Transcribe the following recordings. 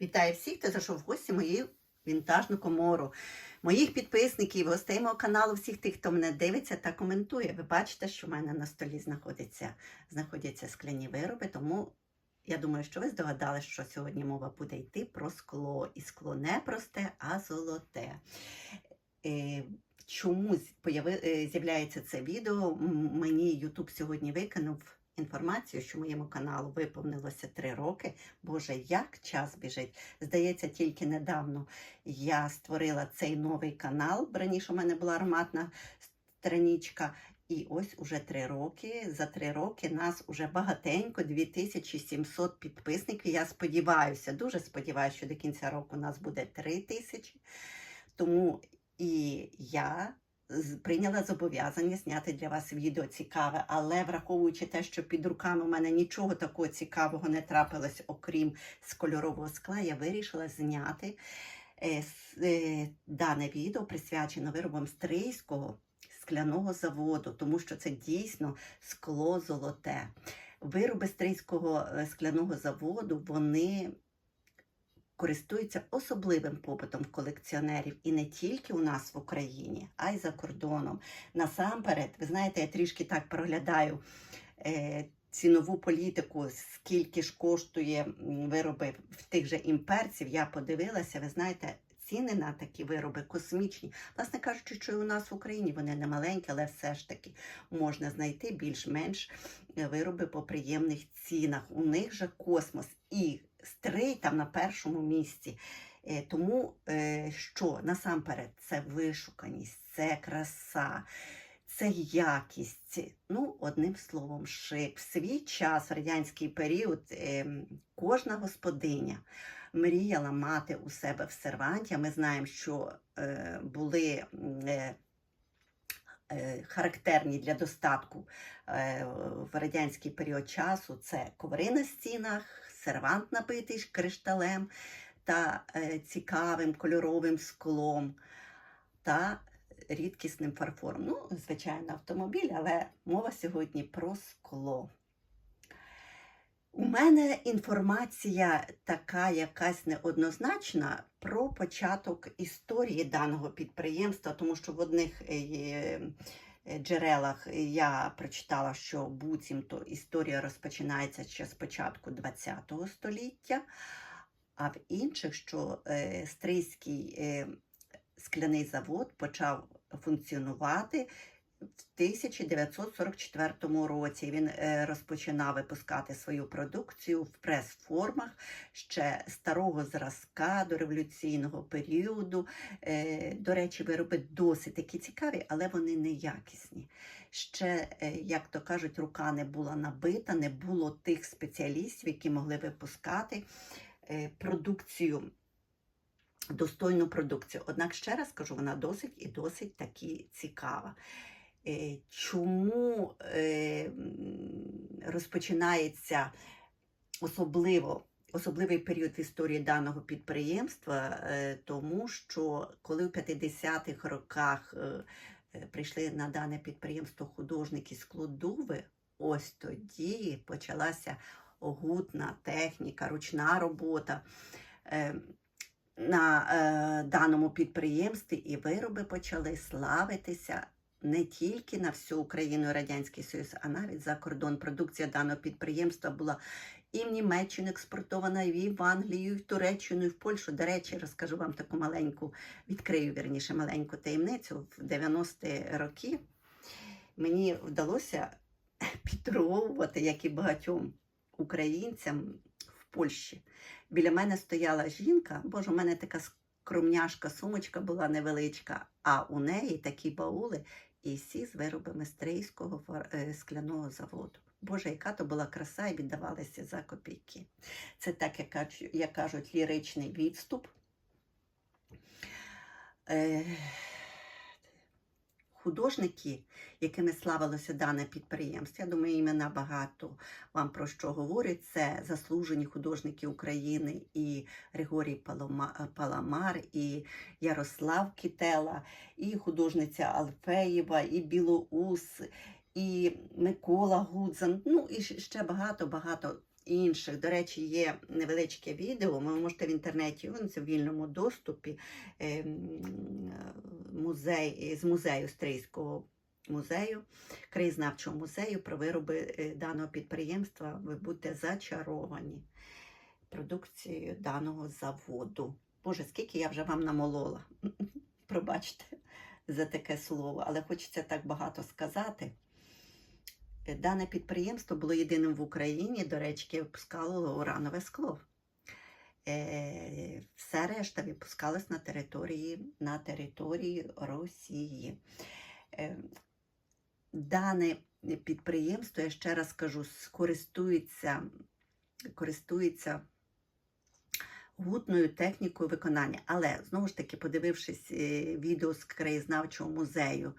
Вітаю всіх, хто зайшов в гості мою вінтажну комору. Моїх підписників, гостей мого каналу, всіх тих, хто мене дивиться та коментує. Ви бачите, що в мене на столі знаходяться, знаходяться скляні вироби, тому я думаю, що ви здогадалися, що сьогодні мова буде йти про скло. І скло не просте, а золоте. Е, Чому е, з'являється це відео? Мені YouTube сьогодні викинув інформацію, що моєму каналу виповнилося три роки. Боже, як час біжить. Здається, тільки недавно я створила цей новий канал. Раніше у мене була ароматна страничка. І ось уже три роки. За три роки нас уже багатенько, 2700 підписників. Я сподіваюся, дуже сподіваюся, що до кінця року нас буде 3000. Тому і я прийняла зобов'язання зняти для вас відео цікаве, але враховуючи те, що під руками у мене нічого такого цікавого не трапилось, окрім з кольорового скла, я вирішила зняти е, е, дане відео присвячено виробам стрийського скляного заводу, тому що це дійсно скло золоте. Вироби стрийського е, скляного заводу вони користуються особливим попитом колекціонерів і не тільки у нас в Україні, а й за кордоном. Насамперед, ви знаєте, я трішки так проглядаю е, цінову політику, скільки ж коштує вироби в тих же імперців. Я подивилася, ви знаєте. Ціни на такі вироби космічні. Власне кажучи, що і у нас в Україні вони не маленькі, але все ж таки можна знайти більш-менш е, вироби по приємних цінах. У них же космос і стрий там на першому місці. Е, Тому е, що насамперед це вишуканість, це краса, це якість. Ну, одним словом, шик. В свій час, в радянський період, е, кожна господиня мріяла мати у себе в серванті. Ми знаємо, що е, були. Характерні для достатку в радянський період часу це коври на стінах, сервант набитий кришталем та е, цікавим кольоровим склом та рідкісним фарфором. Ну, звичайно, автомобіль, але мова сьогодні про скло. У мене інформація така якась неоднозначна про початок історії даного підприємства, тому що в одних е, джерелах. Я прочитала, що буцімто історія розпочинається ще з початку ХХ століття, а в інших, що е, Стрийський е, скляний завод почав функціонувати в 1944 році. Він е, розпочинав випускати свою продукцію в прес-формах ще старого зразка до революційного періоду. Е, До речі, вироби досить такі цікаві, але вони неякісні. Ще, е, як то кажуть, рука не була набита, не було тих спеціалістів, які могли випускати продукцію. Достойну продукцію. Однак, ще раз кажу, вона досить і досить таки цікава. Е, Чому е, розпочинається особливо, особливий період в історії даного підприємства? Е, Тому що коли в 50-х роках прийшли на дане підприємство художники з Клодуви, ось тоді почалася огутна техніка, ручна робота. На даному підприємстві і вироби почали славитися не тільки на всю Україну і Радянський Союз, а навіть за кордон. Продукція даного підприємства була і в Німеччину експортована, і в Англію, і в Туреччину, і в Польщу. До речі, розкажу вам таку маленьку, відкрию вірніше маленьку таємницю. В 90-ті роки мені вдалося підторговувати, як і багатьом українцям в Польщі. Біля мене стояла жінка, боже, у мене така скромняшка сумочка була невеличка, а у неї такі баули і всі з виробами стрийського е, скляного заводу. Боже, яка то була краса і віддавалася за копійки. Це так, як кажуть ліричний відступ. Художники, якими славилося дане підприємство, я думаю, імена багато вам про що говорять. Це заслужені художники України і Григорій Паламар, і Ярослав Кітела, і художниця Алфеєва, і Білоус, і Микола Гудзан. Ну і ще багато-багато інших. До речі, є невеличке відео. Ви можете в інтернеті, в вільному доступі. ем, Музей з музею Стрийського музею, краєзнавчого музею про вироби е, даного підприємства. Ви будете зачаровані продукцією даного заводу. Боже, скільки я вже вам намолола. Пробачте за таке слово, але хочеться так багато сказати. Дане підприємство було єдиним в Україні, до речі, яке випускало уранове скло. Е, Все решта випускалось на території, на території Росії. Е, Дане підприємство, я ще раз кажу, користується, користується гутною технікою виконання. Але знову ж таки, подивившись е, відео з краєзнавчого музею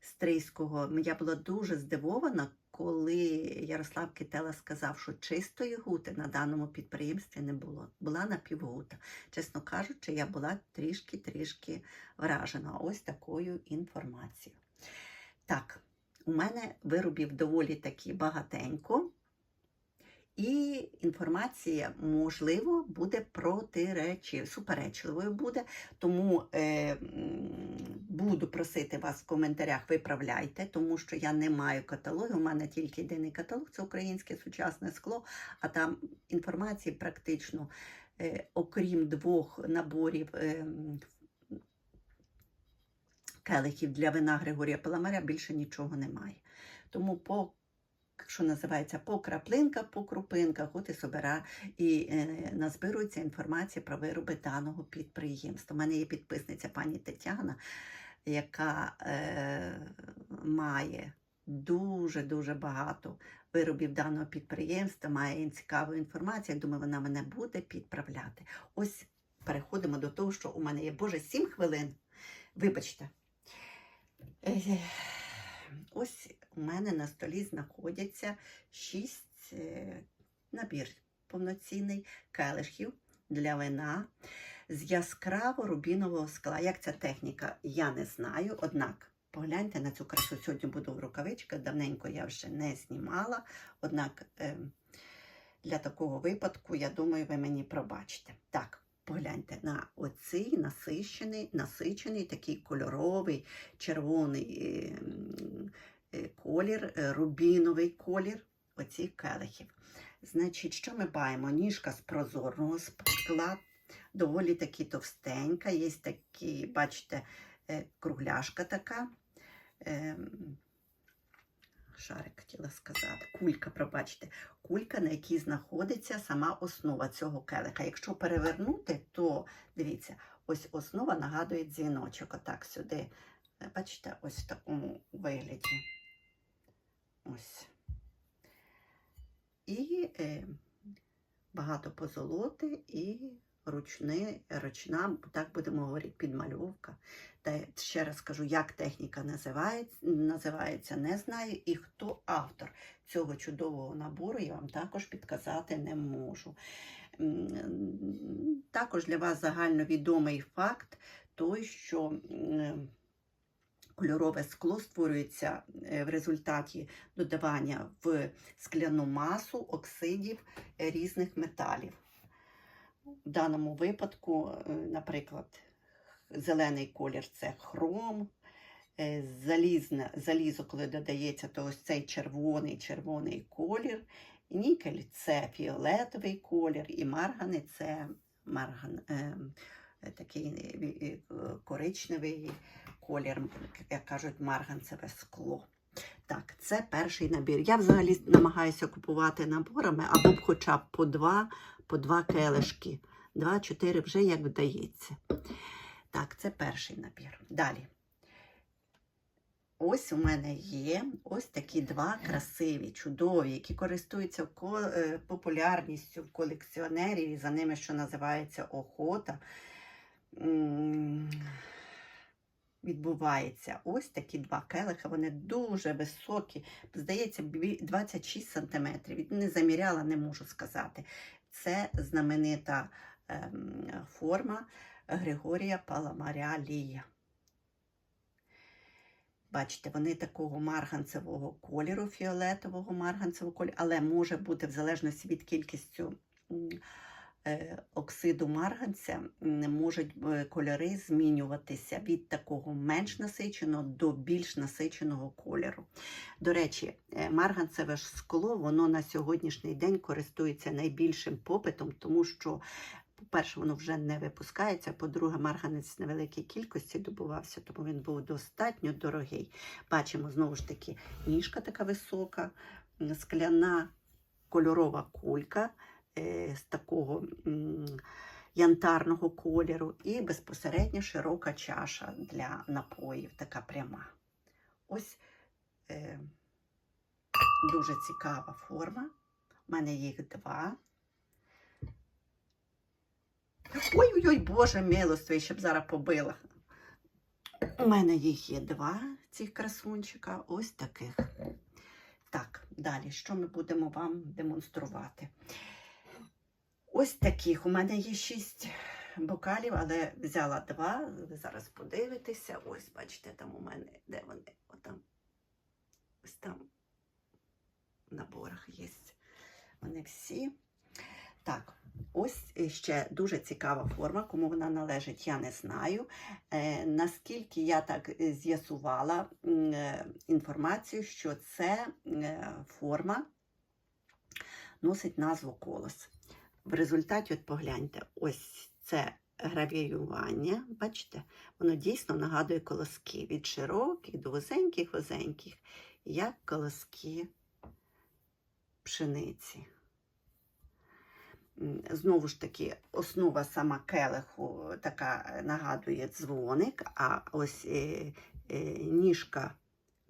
Стрийського, я була дуже здивована, коли Ярослав Кітела сказав, що чистої гути на даному підприємстві не було. Була напівгута. Чесно кажучи, я була трішки-трішки вражена ось такою інформацією. Так, у мене виробів доволі таки багатенько. І інформація, можливо, буде протиречі, суперечливою буде. Тому е, буду просити вас в коментарях, виправляйте, тому що я не маю каталогу. У мене тільки єдиний каталог це українське сучасне скло, а там інформації практично, е, окрім двох наборів е, келихів для вина Григорія Паламаря, більше нічого немає. Тому по що називається по краплинках, по крупинках, от і собира і е, назбирується інформація про вироби даного підприємства. У мене є підписниця пані Тетяна, яка е, має дуже-дуже багато виробів даного підприємства, має цікаву інформацію. Я думаю, вона мене буде підправляти. Ось переходимо до того, що у мене є Боже 7 хвилин. Вибачте. Е, Ось у мене на столі знаходяться шість е, набір повноцінний келишків для вина з яскраво рубінового скла. Як ця техніка, я не знаю. Однак погляньте на цю красу. Сьогодні буду в рукавичках. Давненько я вже не знімала. Однак е, для такого випадку, я думаю, ви мені пробачите. Так. Погляньте на оцей насичений, насичений такий кольоровий, червоний е, колір, е, рубіновий колір оцих келихів. Значить, що ми баємо? Ніжка з прозорного скла, доволі таки товстенька, є такі, бачите, е, кругляшка така. ем, Шарик хотіла сказати, кулька, пробачте, кулька, на якій знаходиться сама основа цього келиха. Якщо перевернути, то дивіться, ось основа нагадує дзвіночок. Отак сюди. Е, Бачите, ось в такому вигляді. Ось. І е, багато позолоти і ручни, ручна, так будемо говорити, підмальовка. Та ще раз кажу, як техніка називається, називається, не знаю. І хто автор цього чудового набору, я вам також підказати не можу. Також для вас загальновідомий факт той, що кольорове скло створюється е, в результаті додавання в скляну масу оксидів е, різних металів. В даному випадку, е, наприклад, зелений колір це хром, залізне, залізо, коли додається, то ось цей червоний червоний колір. Нікель це фіолетовий колір, і маргани це марган, е, е, такий коричневий колір, як кажуть, марганцеве скло. Так, це перший набір. Я взагалі намагаюся купувати наборами або б хоча б по два, по два келишки. Два-чотири вже як вдається. Так, це перший набір. Далі. Ось у мене є ось такі два красиві, чудові, які користуються е, популярністю колекціонерів, і за ними, що називається охота. Відбувається ось такі два келиха, вони дуже високі, здається, 26 сантиметрів. Не заміряла, не можу сказати. Це знаменита ем, форма Григорія Паламаря Лія. Бачите, вони такого марганцевого кольору, фіолетового марганцевого кольору, але може бути в залежності від кількістю оксиду марганця, можуть е, кольори змінюватися від такого менш насиченого до більш насиченого кольору. До речі, е, марганцеве скло, воно на сьогоднішній день користується найбільшим попитом, тому що по-перше, воно вже не випускається. По-друге, марганець в невеликій кількості добувався, тому він був достатньо дорогий. Бачимо знову ж таки ніжка така висока, скляна кольорова кулька е, з такого янтарного кольору і безпосередньо широка чаша для напоїв, така пряма. Ось е, дуже цікава форма. У мене їх два. Ой-ой-ой, Боже милостивий, щоб зараз побила. У мене їх є два, цих красунчика, ось таких. Так, далі, що ми будемо вам демонструвати? Ось таких. У мене є шість бокалів, але взяла два. Ви зараз подивитеся. Ось, бачите, там у мене, де вони? Отам. Ось там в наборах є. Вони всі. Так, ось ще дуже цікава форма. Кому вона належить, я не знаю. Е, наскільки я так з'ясувала е, інформацію, що це е, форма носить назву колос. В результаті, от погляньте, ось це гравіювання, бачите, воно дійсно нагадує колоски від широких до вузеньких-вузеньких, як колоски пшениці. Знову ж таки, основа сама келиху така е, нагадує дзвоник, а ось е, е, ніжка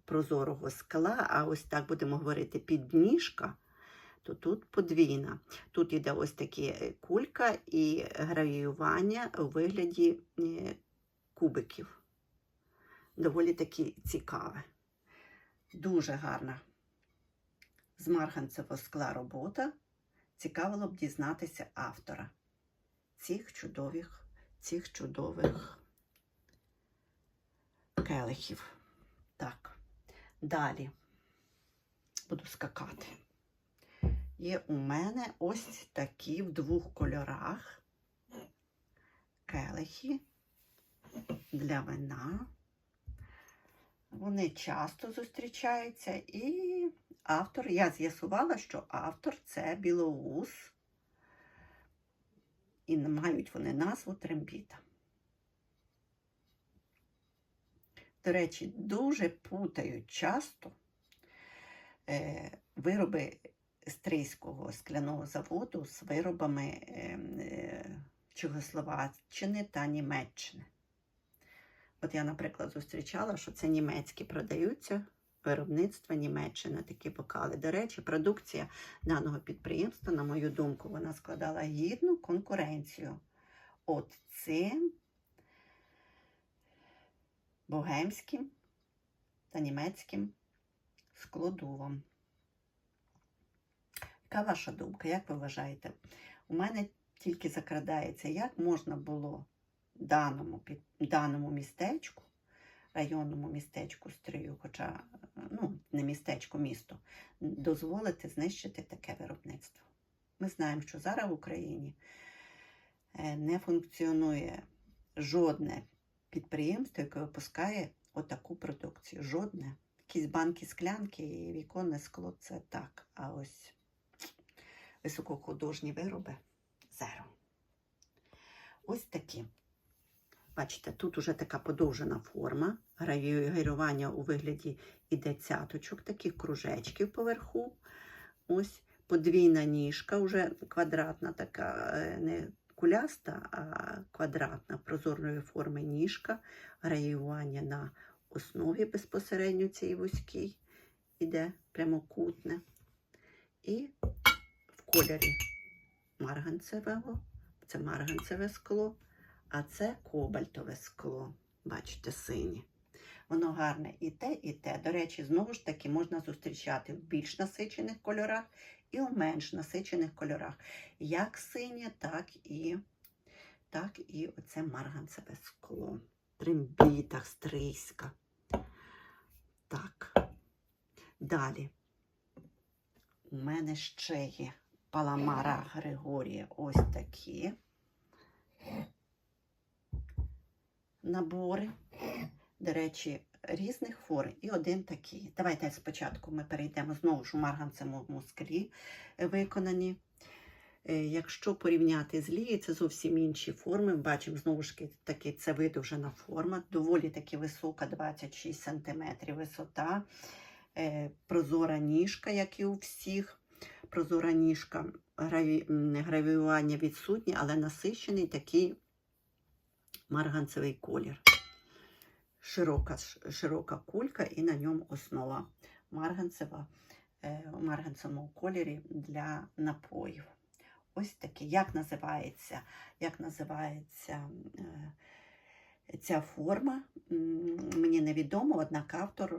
прозорого скла, а ось так будемо говорити, підніжка, то тут подвійна. Тут іде ось такі е, кулька і гравіювання у вигляді е, кубиків. Доволі таки цікаве. Дуже гарна з марганцевого скла робота. Цікавило б дізнатися автора цих чудових, цих чудових келихів. Так, далі буду скакати. Є у мене ось такі в двох кольорах келихи для вина. Вони часто зустрічаються і автор, я з'ясувала, що автор це білоус, і мають вони назву трембіта. До речі, дуже путають часто е, вироби Стрийського скляного заводу з виробами е, е, Чехословаччини та Німеччини. От я, наприклад, зустрічала, що це німецькі продаються виробництва Німеччини такі бокали. До речі, продукція даного підприємства, на мою думку, вона складала гідну конкуренцію. От цим богемським та німецьким складувам. Яка ваша думка? Як ви вважаєте? У мене тільки закрадається, як можна було даному, даному містечку, районному містечку Стрию, хоча ну, не містечко, місто, дозволити знищити таке виробництво. Ми знаємо, що зараз в Україні е, не функціонує жодне підприємство, яке випускає отаку продукцію. Жодне. Якісь банки, склянки і віконне скло це так. А ось високохудожні вироби зеро. Ось такі. Бачите, тут уже така подовжена форма, гравіювання у вигляді іде цяточок, таких кружечків поверху. Ось подвійна ніжка, вже квадратна така, е, не куляста, а квадратна прозорної форми ніжка, гравіювання на основі безпосередньо цієї вузькій іде прямокутне. І кольорі марганцевого, це марганцеве скло. А це кобальтове скло. Бачите, синє. Воно гарне і те, і те. До речі, знову ж таки можна зустрічати в більш насичених кольорах і у менш насичених кольорах. Як синє, так і так і оце марганцеве скло. Трембіта, стрийська. Так. Далі. У мене ще є паламара Григорія. Ось такі набори. До речі, різних форм і один такий. Давайте спочатку ми перейдемо знову ж у марганцевому склі виконані. Е, Якщо порівняти з лії, це зовсім інші форми. Ми бачимо знову ж таки, це видовжена форма, доволі таки висока, 26 см висота, Е, прозора ніжка, як і у всіх. Прозора ніжка, гравіювання відсутнє, але насичений такий марганцевий колір. Широка, широка кулька і на ньому основа марганцева е, у марганцевому кольорі для напоїв. Ось таке. Як називається, як називається е, ця форма, мені невідомо, однак автор е,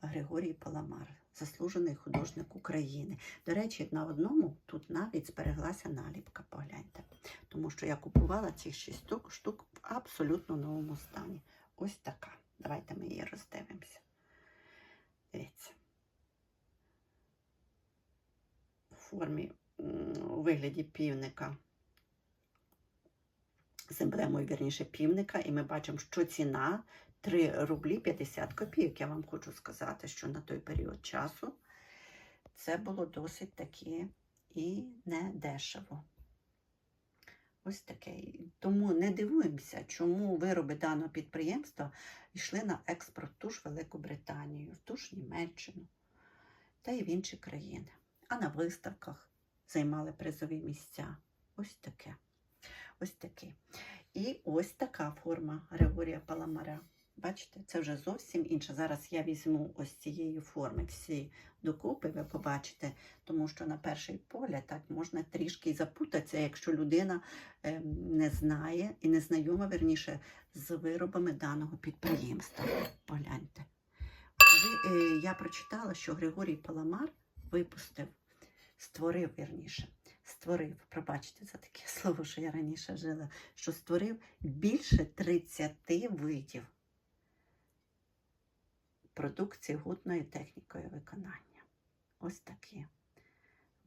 Григорій Паламар, заслужений художник України. До речі, на одному тут навіть збереглася наліпка, погляньте. Тому що я купувала цих шість штук, штук в абсолютно новому стані. Ось така. Давайте ми її роздивимося. Дивіться. У формі у вигляді півника. З емблемою, вірніше, півника, і ми бачимо, що ціна 3 рублі 50 копійок. Я вам хочу сказати, що на той період часу це було досить таки і не дешево. Ось таке. Тому не дивуємося, чому вироби даного підприємства йшли на експорт ту ж Велику Британію, в ту ж Німеччину та й в інші країни. А на виставках займали призові місця. Ось таке. Ось таке. І ось така форма Григорія Паламаря. Бачите, це вже зовсім інше. Зараз я візьму ось цієї форми всі докупи, ви побачите, тому що на перший погляд так можна трішки запутатися, якщо людина ем, не знає і не знайома, верніше, з виробами даного підприємства. Погляньте. Е, я прочитала, що Григорій Паламар випустив, створив, вірніше, створив, пробачте за таке слово, що я раніше жила, що створив більше 30 видів продукції гутною технікою виконання. Ось такі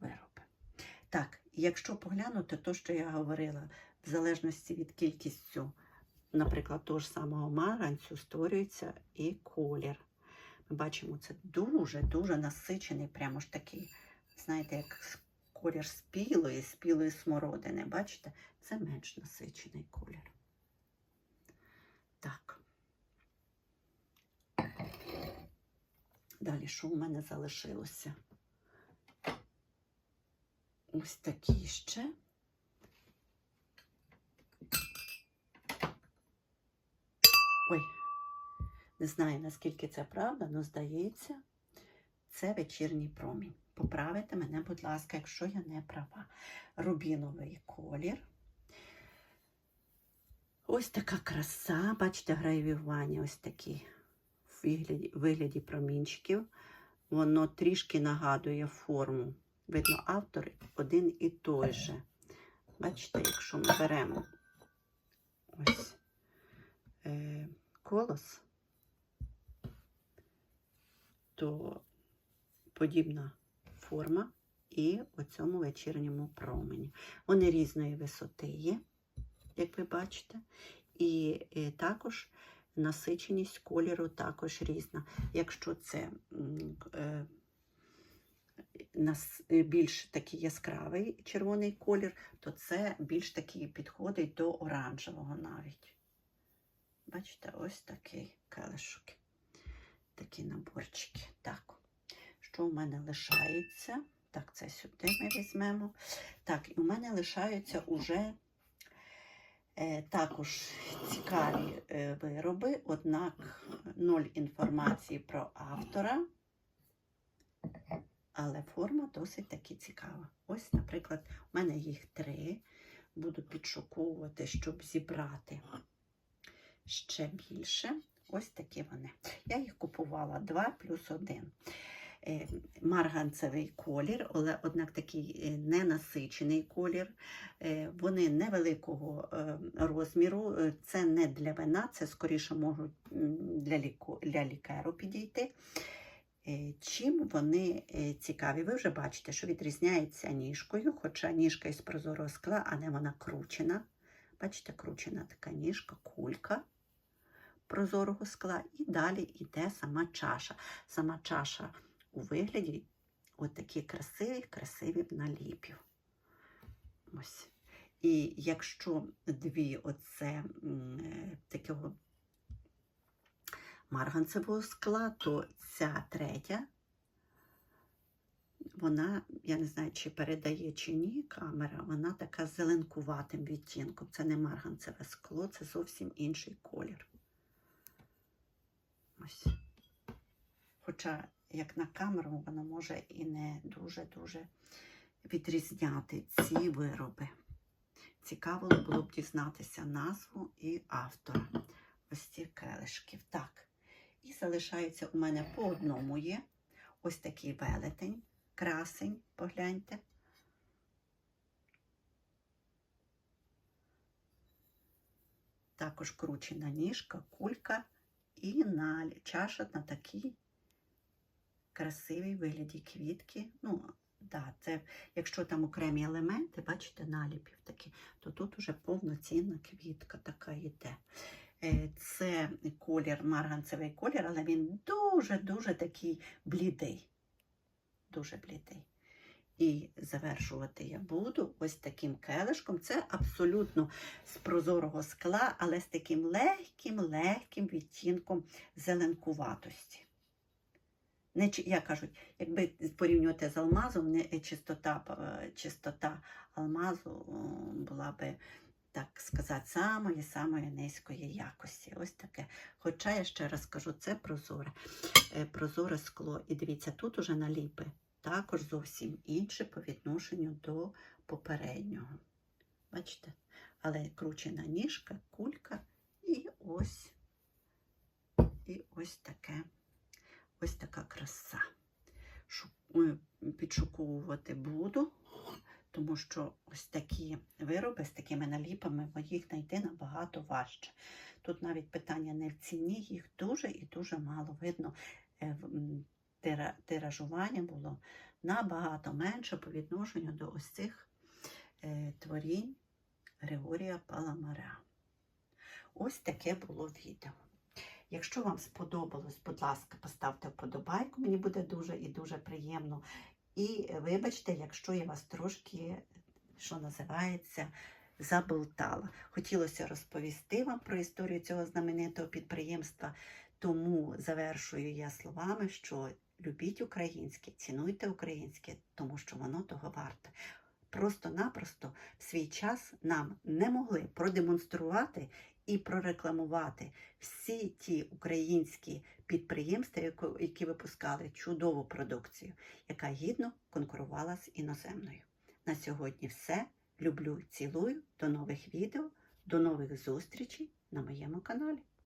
вироби. Так, якщо поглянути то, що я говорила, в залежності від кількістю, наприклад, того ж самого маранцю, створюється і колір. Ми бачимо, це дуже-дуже насичений, прямо ж такий, знаєте, як колір спілої, спілої смородини. Бачите, це менш насичений колір. Так. Далі, що в мене залишилося? Ось такі ще. Ой, не знаю, наскільки це правда, але здається, це вечірній промінь. Поправите мене, будь ласка, якщо я не права. Рубіновий колір. Ось така краса. Бачите, гравіювання ось такі вигляді, вигляді промінчиків. Воно трішки нагадує форму. Видно, автор один і той же. Бачите, якщо ми беремо ось е, колос, то подібна форма і у цьому вечірньому промені. Вони різної висоти є, як ви бачите, і, е, також насиченість кольору також різна. Якщо це е, е, більш такий яскравий червоний колір, то це більш такий підходить до оранжевого навіть. Бачите, ось такий келишок. Такі наборчики. Так, що в мене лишається? Так, це сюди ми візьмемо. Так, і у мене лишаються уже також цікаві е, вироби, однак ноль інформації про автора. Але форма досить таки цікава. Ось, наприклад, у мене їх три. Буду підшуковувати, щоб зібрати ще більше. Ось такі вони. Я їх купувала 2 плюс 1. Е, марганцевий колір, але однак такий е, ненасичений колір. Е, Вони невеликого розміру. Це не для вина, це скоріше можуть для, ліку, для лікеру підійти. Чим вони цікаві? Ви вже бачите, що відрізняється ніжкою, хоча ніжка із прозорого скла, а не вона кручена. Бачите, кручена така ніжка, кулька прозорого скла. І далі йде сама чаша. Сама чаша у вигляді от такі красиві, красиві наліпів. Ось. І якщо дві оце такого марганцевого скла, то ця третя, вона, я не знаю, чи передає чи ні камера, вона така з зеленкуватим відтінком. Це не марганцеве скло, це зовсім інший колір. Ось. Хоча, як на камеру, воно може і не дуже-дуже відрізняти ці вироби. Цікаво було б дізнатися назву і автора ось цих келишків. Так. І залишається у мене по одному є ось такий велетень, красень, погляньте. Також кручена ніжка, кулька і на чаша на такій красивій вигляді квітки. Ну, да, це, якщо там окремі елементи, бачите, наліпів такі, то тут уже повноцінна квітка така йде. Е, Це колір, марганцевий колір, але він дуже-дуже такий блідий. Дуже блідий. І завершувати я буду ось таким келишком. Це абсолютно з прозорого скла, але з таким легким-легким відтінком зеленкуватості. Не, як кажуть, якби порівнювати з алмазом, не е, чистота, е, чистота алмазу була би, так сказати, самої самої низької якості. Ось таке. Хоча я ще раз кажу, це прозоре, е, прозоре скло. І дивіться, тут уже наліпи також зовсім інше по відношенню до попереднього. Бачите? Але кручена ніжка, кулька і ось, і ось таке, ось така краса. Е, Підшуковувати буду, тому що ось такі вироби з такими наліпами, їх знайти набагато важче. Тут навіть питання не в ціні, їх дуже і дуже мало видно. е, Тиражування було набагато менше по відношенню до ось цих е, творінь Григорія Паламаря. Ось таке було відео. Якщо вам сподобалось, будь ласка, поставте вподобайку, мені буде дуже і дуже приємно. І вибачте, якщо я вас трошки, що називається, заболтала. Хотілося розповісти вам про історію цього знаменитого підприємства, тому завершую я словами, що любіть українське, цінуйте українське, тому що воно того варте. Просто-напросто в свій час нам не могли продемонструвати і прорекламувати всі ті українські підприємства, які випускали чудову продукцію, яка гідно конкурувала з іноземною. На сьогодні все. Люблю, цілую. До нових відео, до нових зустрічей на моєму каналі.